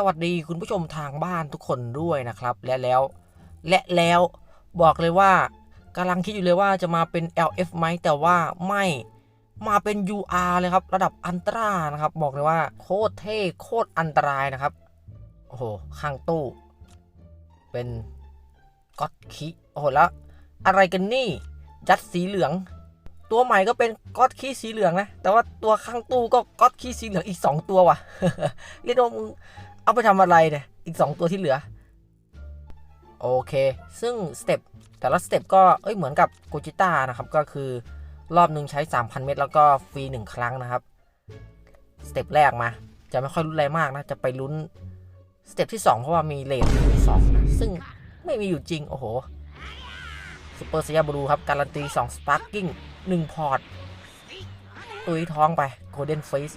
สวัสดีคุณผู้ชมทางบ้านทุกคนด้วยนะครับ และแล้วและแล้วบอกเลยว่ากำลังคิดอยู่เลยว่าจะมาเป็น LF ไหมแต่ว่าไม่มาเป็น UR เลยครับ ระดับอันตรานะครับ บอกเลยว่าโคตรเท่โคตรอันตรายนะครับ โอ้โห ข้างตู้ เป็นก็อตคิโอ้โหแล้ว อะไรกันนี่ยัดสีเหลือง ตัวใหม่ก็เป็นก็อตคีสีเหลืองนะ แต่ว่าตัวข้างตู้ก็ก็อตคีสีเหลืองอีก 2 ตัวว่ะ เรียกว่ามึง เอาไปทำอะไรเนี่ย อีก 2 ตัวที่เหลือ โอเค ซึ่งสเต็ปแต่ละสเต็ปก็เอ้ยเหมือนกับโกจิต้านะครับ ก็คือรอบหนึ่งใช้ 3,000 เม็ดแล้วก็ฟรี 1 ครั้งนะครับ สเต็ปแรกมา จะไม่ค่อยรุนแรงมากนะ จะไปลุ้นสเต็ปที่ 2 เพราะว่ามีเลทที่2นะซึ่งไม่มีอยู่จริง โอ้โหซูเปอร์สยาบรูครับ การันตี 2 สปาร์กิ้ง1พอร์ตตุยท้องไปโกลเด้นเฟส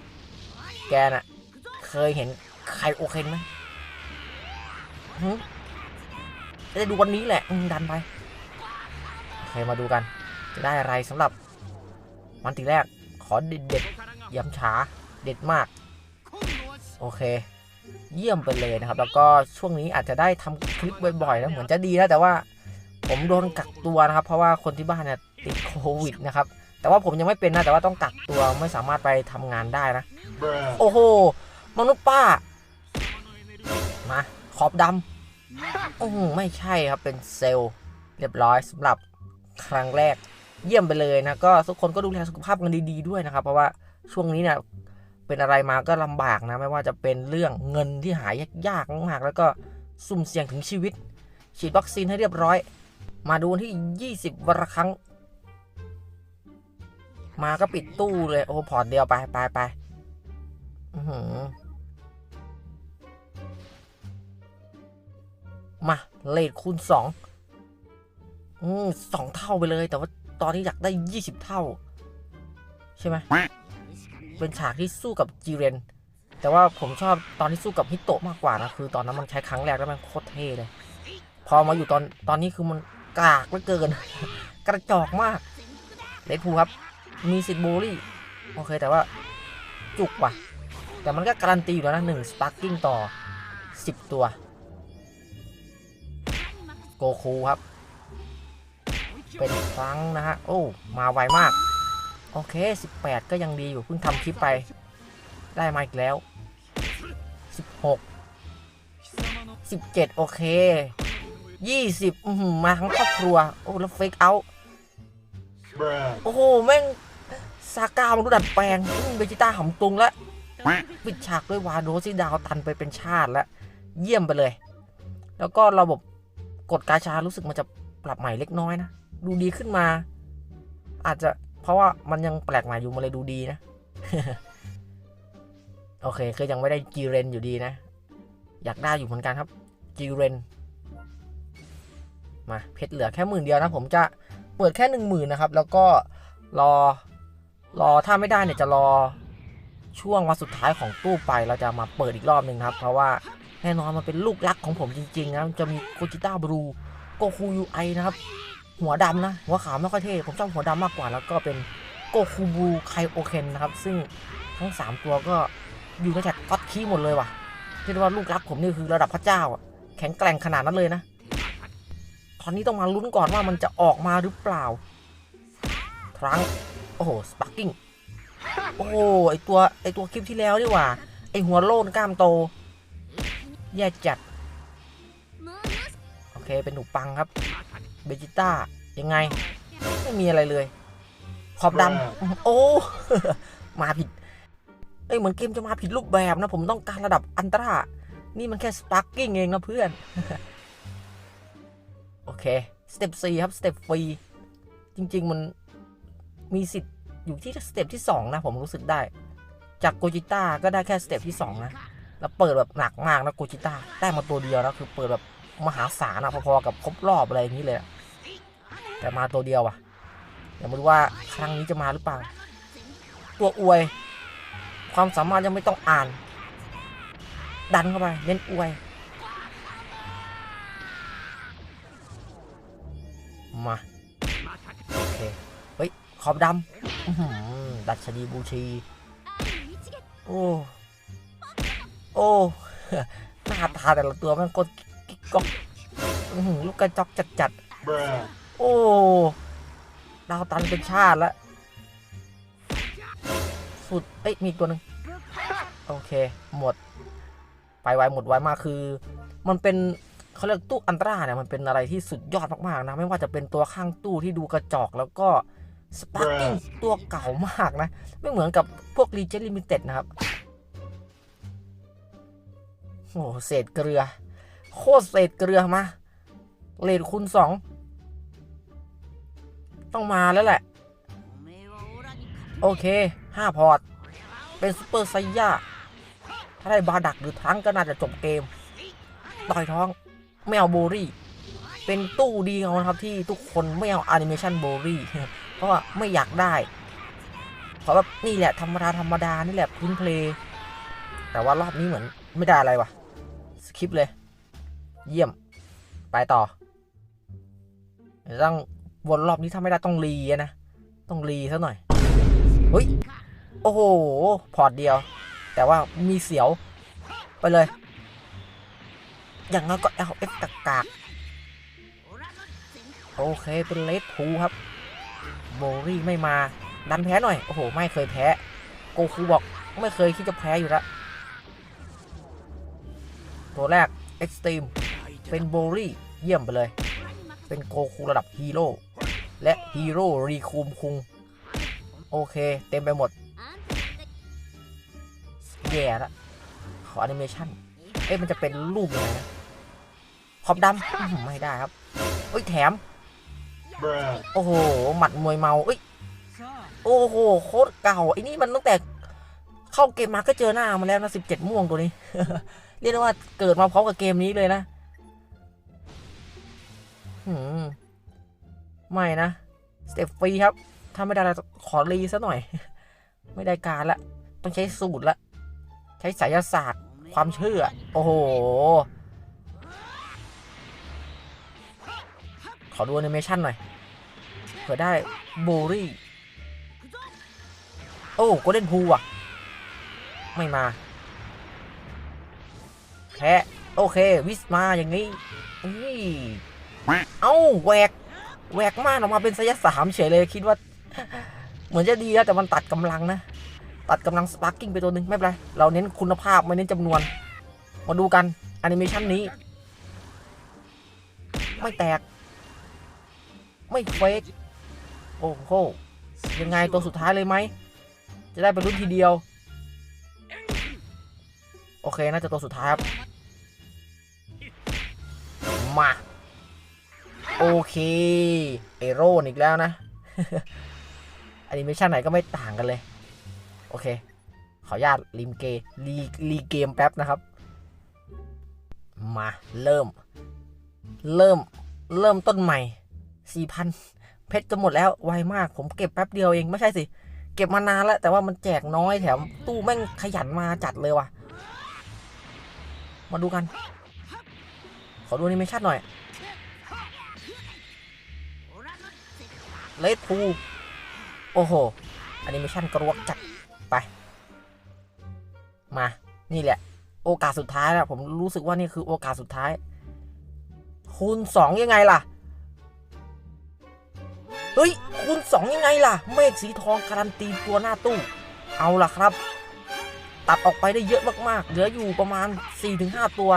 แกน่ะ เคยเห็น ใครโอเคนไหมหึจะได้ดูวันนี้แหละดันไปโอเคมาดูกัน จะได้อะไรสำหรับวันตีแรก ขอเด็ดเด็ดย้ำฉาเด็ดมาก โอเค เยี่ยมไปเลยนะครับ แล้วก็ช่วงนี้อาจจะได้ทำคลิปบ่อยๆนะเหมือนจะดีนะแต่ว่าผมโดนกักตัวนะครับ เพราะว่าคนที่บ้านเนี่ยติดโควิดนะครับ แต่ว่าผมยังไม่เป็นนะ แต่ว่าต้องกักตัวไม่สามารถไปทำงานได้นะ โอ้โห มนุษย์ป้า มา ขอบดำโอือไม่ใช่ครับเป็นเซลล์เรียบร้อยสำหรับครั้งแรกเยี่ยมไปเลยนะก็ทุกคนก็ดูแลสุขภาพกันดีๆด้วยนะครับ เพราะว่าช่วงนี้เนี่ยเป็นอะไรมาก็ลำบากนะ ไม่ว่าจะเป็นเรื่องเงินที่หายยากมากๆแล้วก็สุ่มเสี่ยงถึงชีวิต ฉีดวัคซีนให้เรียบร้อย มาดูที่ 20 วันละครั้ง มาก็ปิดตู้เลย โอ้โหพอร์ตเดียวไปไปไปอื้อ มาเลทคูณสองอืมสองเท่าไปเลย แต่ว่าตอนนี้อยากได้ยี่สิบเท่า ใช่ไหมเป็นฉากที่สู้กับจีเรน แต่ว่าผมชอบตอนที่สู้กับฮิโตะมากกว่านะ คือตอนนั้นมันใช้ครั้งแรกแล้วมันโคตรเท่เลย พอมาอยู่ตอนตอนนี้คือมันกากเหลือเกิน กระจอกมากเลดพูครับ มีสิทธิ์บูลลี่โอเคแต่ว่าจุกว่ะ แต่มันก็การันตีอยู่แล้วนะหนึ่งสปาร์กิ้งต่อ10ตัว โกคูครับ เป็นครั้งนะฮะ โอ้ มาไวมาก โอเค 18 ก็ยังดีอยู่ เพิ่งทำคลิปไป ได้มาอีกแล้ว 16 17 โอเค 20อื้อหือมาทั้งครอบครัว โอ้ แล้วเฟกเอาโอ้โห แม่งซาก้ามันรู้ดัดแปลงเบจิต้าหำตุงแล้ว ปิดฉากด้วยวาโดซิดาวตันไปเป็นชาติแล้ว เยี่ยมไปเลย แล้วก็ระบบ กดกาชารู้สึกมันจะปรับใหม่เล็กน้อยนะ ดูดีขึ้นมา อาจจะเพราะว่ามันยังแปลกใหม่อยู่มันเลยดูดีนะ โอเคคือยังไม่ได้จีเรนอยู่ดีนะ อยากได้อยู่เหมือนกันครับจีเรนมาเพชรเหลือแค่หมื่นเดียวนะผมจะเปิดแค่หนึ่งหมื่นนะครับ แล้วก็รอรอถ้าไม่ได้เนี่ยจะรอช่วงวันสุดท้ายของตู้ไปเราจะมาเปิดอีกรอบหนึ่งครับ เพราะว่า แน่นอนมันเป็นลูกรักของผมจริงๆนะจะมีโกจิต้าบรูโกคูยูไอนะครับ หัวดำนะ หัวขาวไม่ค่อยเท่ผมชอบหัวดำมากกว่า แล้วก็เป็นโกคูบูไคโอเคนนะครับ ซึ่งทั้ง 3 ตัวก็อยู่ในแท็กก็อตคีหมดเลยว่ะเรียกว่าลูกรักผมนี่คือระดับพระเจ้าอะแข็งแกร่งขนาดนั้นเลยนะ ตอนนี้ต้องมาลุ้นก่อนว่ามันจะออกมาหรือเปล่า ครั้ง โอ้โห สปาร์กิ้ง โอ้ไอตัวไอตัวคลิปที่แล้วนี่ว่า ไอหัวโลนกล้ามโต แย่จัด โอเค เป็นหนูปังครับ เบจิต้า ยังไง ไม่มีอะไรเลย ขอบดำโอ้ มาผิด เอ้ย เหมือนเกมจะมาผิดรูปแบบนะ ผมต้องการระดับอันตรา นี่มันแค่สปาร์กิ้งเองนะเพื่อน โอเค สเต็ป4ครับ สเต็ปฟรี จริง ๆ มันมีสิทธิ์อยู่ที่สเต็ปที่ 2 นะ ผมรู้สึกได้ จากโกจิต้าก็ได้แค่สเต็ปที่ 2 นะ แล้วเปิดแบบหนักมากนะโกจิต้าได้มาตัวเดียวนะคือเปิดแบบมหาศาลนะพอๆกับครบรอบอะไรอย่างนี้เลยอะแต่มาตัวเดียวอะเดี๋ยวมาดูว่าครั้งนี้จะมาหรือเปล่า ตัวอวย ความสามารถยังไม่ต้องอ่าน ดันเข้าไปเน้นอวย มาโอเคเฮ้ยขอบดำดัชนีบูชี โอ้ โอ้หน้าตาแต่ละตัวมันกดกิ๊กก๊อกอื้อหือลูกกระจอกจัดๆโอ้ดาวตันเป็นชาติละสุดเอ้ยมีตัวหนึ่งโอเค หมด ไปไวหมดไวมากคือ มันเป็นเขาเรียกตู้อันตราเนี่ยมันเป็นอะไรที่สุดยอดมากๆนะ ไม่ว่าจะเป็นตัวข้างตู้ที่ดูกระจอกแล้วก็สปาร์กิ้งตัวเก่ามากนะ ไม่เหมือนกับพวก r e g e n Limited นะครับ โอ้เศษเกลือ โคตรเศษเกลือมาเลทคูณสองต้องมาแล้วแหละ โอเคห้าพอร์ต เป็นซูเปอร์ไซย่า ถ้าได้บาดักหรือทั้งก็น่าจะจบเกม ต่อยท้องไม่เอาโบรี่ เป็นตู้ดีเขานะครับที่ทุกคนไม่เอาแอนิเมชันโบรี่ เพราะว่าไม่อยากได้เพราะว่านี่แหละธรรมดาธรรมดานี่แหละพื้นเพลแต่ว่ารอบนี้เหมือนไม่ได้อะไรวะ สคิปเลย เยี่ยม ไปต่อเดี๋ยวต้องวนรอบนี้ถ้าไม่ได้ต้องรีนะ ต้องรีซะหน่อยเฮ้ย โอ้โห พอร์ตเดียว แต่ว่ามีเสียว ไปเลย อย่างนั้นก็ LF กากาก โอเค เป็นเลดพูครับ โบรี่ไม่มา ดันแพ้หน่อย โอ้โห ไม่เคยแพ้ โกคูบอก ไม่เคยคิดจะแพ้อยู่แล้ว ตัวแรกเอ็กซ์ตรีมเป็นโบรี่เยี่ยมไปเลย เป็นโกคูระดับฮีโร่และฮีโร่รีคูมคุง โอเค เต็มไปหมด แย่ละ ขอแอนิเมชันเอ๊ะมันจะเป็นรูปยังไงนะขอบดำไม่ได้ครับเอ้ยแถม โอ้โห หมัดมวยเมาเอ้ยโอ้โห โคตรเก่าไอ้นี่มันตั้งแต่เข้าเกมมาก็เจอหน้ามาแล้วนะสิบเจ็ดม่วงตัวนี้ เรียกได้ว่าเกิดมาพร้อมกับเกมนี้เลยนะหืมไม่นะ สเต็ปฟรีครับ ถ้าไม่ได้ขอรีซะหน่อย ไม่ได้การละ ต้องใช้สูตรละ ใช้ไสยศาสตร์ ความเชื่อ โอ้โห ขอดูแอนิเมชันหน่อย เผื่อได้โบรี่ โอ้โกลเด้นพูอะ ไม่มา แค่โอเค วิสมาอย่างนี้นี่เอ้าแหวกแหวกมากออกมาเป็นไซยสามเฉยเลยคิดว่า เหมือนจะดีนะแต่มันตัดกำลังนะ ตัดกำลังสปาร์กิ้งไปตัวหนึ่งไม่เป็นไร เราเน้นคุณภาพไม่เน้นจำนวน มาดูกันแอนิเมชันนี้ ไม่แตก ไม่เฟกโอ้โหยังไงตัวสุดท้ายเลยไหม จะได้ไปรุ่นทีเดียว โอเค น่าจะตัวสุดท้ายครับ มา โอเค เอโรนอีกแล้วนะแอนิเมชันไหนก็ไม่ต่างกันเลย โอเค ขออนุญาตลิมเกรีรีเกมแป๊บนะครับ มาเริ่ม เริ่มเริ่มต้นใหม่สี่พันเพชรจะหมดแล้วไวมาก ผมเก็บแป๊บเดียวเองไม่ใช่สิ เก็บมานานแล้ว แต่ว่ามันแจกน้อยแถม ตู้แม่งขยันมาจัดเลยว่ะ มาดูกัน อดูแอนิเมชันหน่อยเลดพูโอ้โหแอนิเมชั่นกระวกจัดไป มา นี่แหละ โอกาสสุดท้ายแล้วผมรู้สึกว่านี่คือโอกาสสุดท้าย คูณสองยังไงล่ะ เฮ้ย คูณสองยังไงล่ะ เมฆสีทองการันตีตัวหน้าตู้ เอาล่ะครับ ตัดออกไปได้เยอะมากๆ เหลืออยู่ประมาณ 4-5 ตัว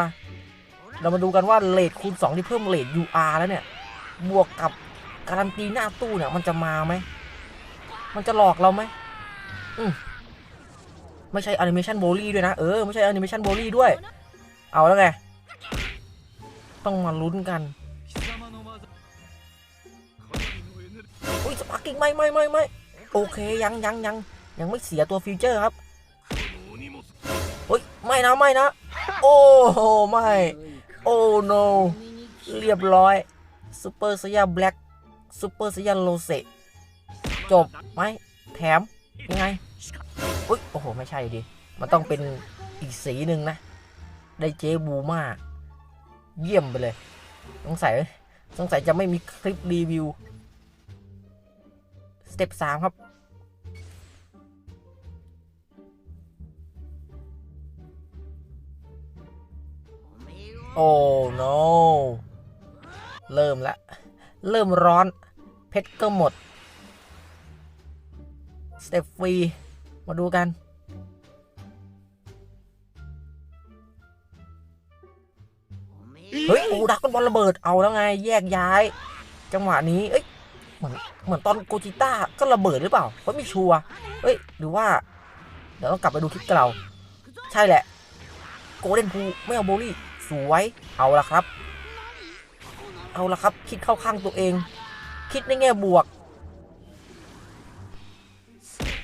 เรามาดูกันว่าเลทคูณ 2 ที่เพิ่มเลท UR แล้วเนี่ย บวกกับการันตีหน้าตู้เนี่ย มันจะมาไหม มันจะหลอกเราไหมอืมไม่ใช่แอนิเมชันโบลี่ด้วยนะ เออ ไม่ใช่แอนิเมชันโบลี่ด้วย เอาแล้วไง ต้องมาลุ้นกันอุ้ยสปาร์กิ้งไม่ไม่ไม่ไม่โอเคยังยังยังยังไม่เสียตัวฟิวเจอร์ครับเฮ้ย ไม่นะ ไม่นะ โอ้โหไม่ โอ้ no เรียบร้อยซูเปอร์สยาแบล็กซูเปอร์สยาโลเซจบไหมแถมยังไงอุ้ยโอ้โห ไม่ใช่ดิ มันต้องเป็นอีกสีหนึ่งนะ ได้เจบูมาเยี่ยมไปเลยสงสัยสงสัยจะไม่มีคลิปรีวิว สเต็ปสามครับ โอ้ no เริ่มละ เริ่มร้อน เพชรก็หมด สเตปฟรี มาดูกัน เฮ้ย โอ้ดักบอลระเบิด เอาแล้วไง แยกย้าย จังหวะนี้ เอ้ย เหมือน เหมือนตอนโกจิต้า ก็ระเบิดหรือเปล่าเพราะไม่ชัวร์เฮ้ย หรือว่า เดี๋ยวต้องกลับไปดูคลิปเก่า ใช่แหละ โกลเด้นพูไม่เอาโบลี่ สวยเอาละครับ เอาละครับ คิดเข้าข้างตัวเอง คิดในแง่บวก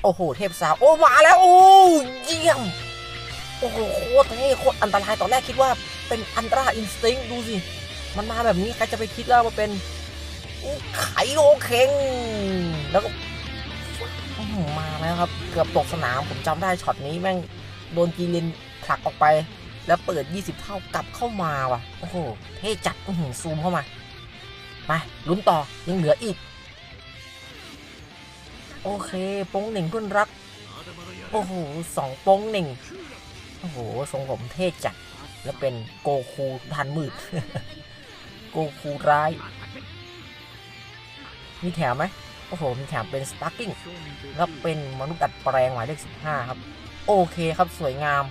โอ้โห เทพสาวโอ้มาแล้วโอ้เยี่ยม โอ้โหโคตรเท่โคตรอันตรายตอนแรกคิดว่าเป็นอันตราอินสติ้งดูสิ มันมาแบบนี้ใครจะไปคิดแล้วว่าเป็นไขโอเคงแล้วก็มาแล้วครับ เกือบตกสนามผมจำได้ช็อตนี้แม่งโดนจีเลนผลักออกไป แล้วเปิด 20 เท่ากลับเข้ามาว่ะ โอ้โห เท่จัดอื้อหือซูมเข้ามาไปลุ้นต่อ ยังเหลืออีก โอเคโป้งหนึ่งเพื่อนรัก โอ้โหสองโป้งหนึ่งโอ้โห ทรงผมเท่จัด แล้วเป็นโกคูทันมืด โกคูร้าย มีแถมไหมโอ้โห มีแถมเป็นสปาร์กิ้ง แล้วเป็นมนุษย์ดัดแปลงหมายเลข15 ครับ โอเคครับ สวยงาม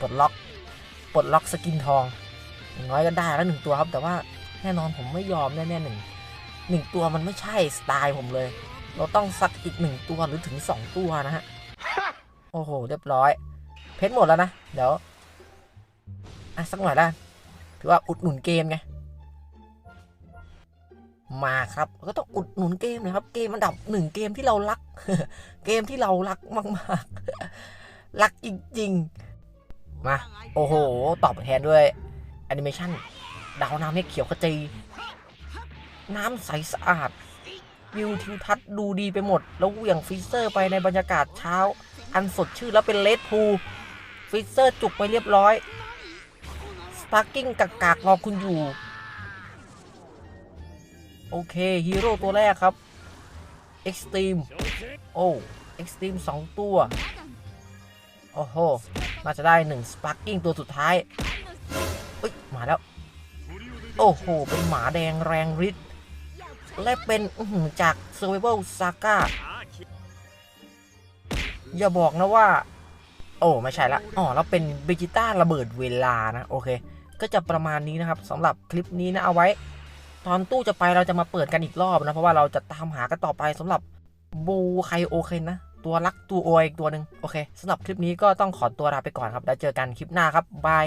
ปลดล็อกปลดล็อกสกินทองอย่างน้อยก็ได้แล้วหนึ่งตัวครับ แต่ว่าแน่นอนผมไม่ยอมแน่ๆหนึ่งหนึ่งตัวมันไม่ใช่สไตล์ผมเลย เราต้องสักอีกหนึ่งตัวหรือถึงสองตัวนะฮะโอ้โหเรียบร้อย เพชรหมดแล้วนะ เดี๋ยวอะสักหน่อยได้ถือว่าอุดหนุนเกมไงมาครับก็ต้องอุดหนุนเกมนะครับ เกมอันดับหนึ่งเกมที่เรารัก เกมที่เรารักมากๆรักจริงๆ มา โอ้โห ตอบแทนด้วยแอนิเมชันดาวน้ำให้เขียวขจี น้ำใสสะอาด วิวทิวทัศน์ดูดีไปหมด แล้วเหวี่ยงฟิเซอร์ไปในบรรยากาศเช้า อันสดชื่นแล้วเป็นเลดพูลฟิเซอร์จุกไปเรียบร้อยสปาร์กิ้งกากากๆรอคุณอยู่ โอเค ฮีโร่ตัวแรกครับ เอ็กซ์ตรีม โอ้ เอ็กซ์ตรีมสองตัว โอ้โห น่าจะได้หนึ่งสปาร์กิ้งตัวสุดท้ายเอ้ยมาแล้ว โอ้โห เป็นหมาแดงแรงฤทธิ์และเป็นอื้อหือจาก Survival Saga อย่าบอกนะว่า โอ้ ไม่ใช่ละอ๋อแล้วเป็นเบจิต้าระเบิดเวลานะ โอเค ก็จะประมาณนี้นะครับสำหรับคลิปนี้นะ เอาไว้ ตอนตู้จะไปเราจะมาเปิดกันอีกรอบนะ เพราะว่าเราจะตามหากันต่อไปสำหรับบูไคโอเคนะ ตัวรักตัวโอยอีกตัวหนึ่งโอเคสำหรับคลิปนี้ก็ต้องขอตัวลาไปก่อนครับแล้วเจอกันคลิปหน้าครับบาย